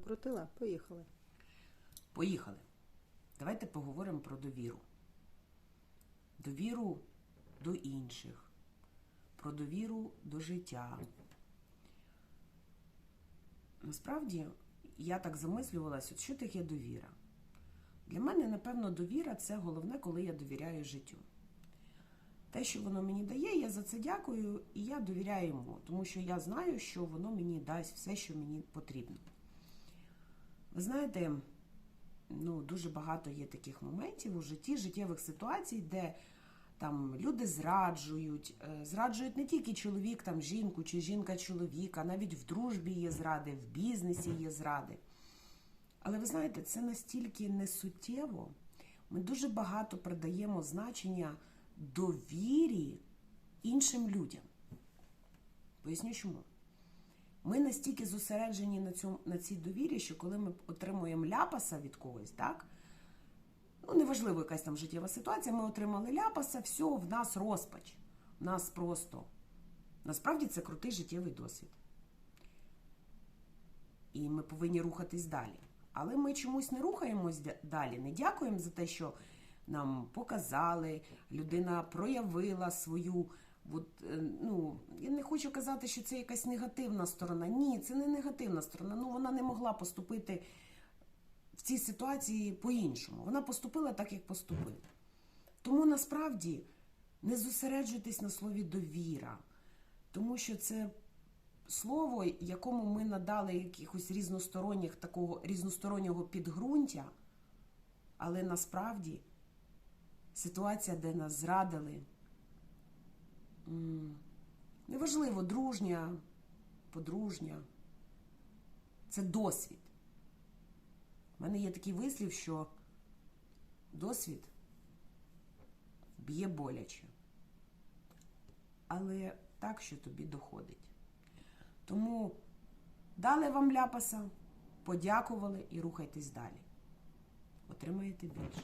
Покрутила, поїхали. Поїхали. Давайте поговоримо про довіру. Довіру до інших, про довіру до життя. Насправді, я так замислювалася, що таке довіра. Для мене, напевно, довіра це головне, коли я довіряю життю. Те, що воно мені дає, я за це дякую і я довіряю йому, тому що я знаю, що воно мені дасть все, що мені потрібно. Ви знаєте, ну, дуже багато є таких моментів у житті, життєвих ситуацій, де там люди зраджують, е, зраджують не тільки чоловік, там жінку чи жінка чоловіка, навіть в дружбі є зради, в бізнесі є зради. Але ви знаєте, це настільки несуттєво. Ми дуже багато придаємо значення довірі іншим людям. Поясню чому. Ми настільки зосереджені на цьому на цій довірі, що коли ми отримуємо ляпаса від когось, так? Ну, неважливо, якась там життєва ситуація, ми отримали ляпаса, все, в нас розпач. В нас просто. Насправді це крутий життєвий досвід. І ми повинні рухатись далі. Але ми чомусь не рухаємось далі, не дякуємо за те, що нам показали, людина проявила свою. От, е, ну, я не хочу казати, що це якась негативна сторона. Ні, це не негативна сторона. Ну, вона не могла поступити в цій ситуації по-іншому. Вона поступила так, як поступила. Тому насправді не зосереджуйтесь на слові довіра, тому що це слово, якому ми надали якихось різносторонніх такого різностороннього підґрунтя, але насправді ситуація, де нас зрадили, неважливо, дружня, подружня, це досвід. У мене є такий вислів, що досвід б'є боляче, але так, що тобі доходить. Тому дали вам ляпаса, подякували і рухайтесь далі. Отримаєте більше.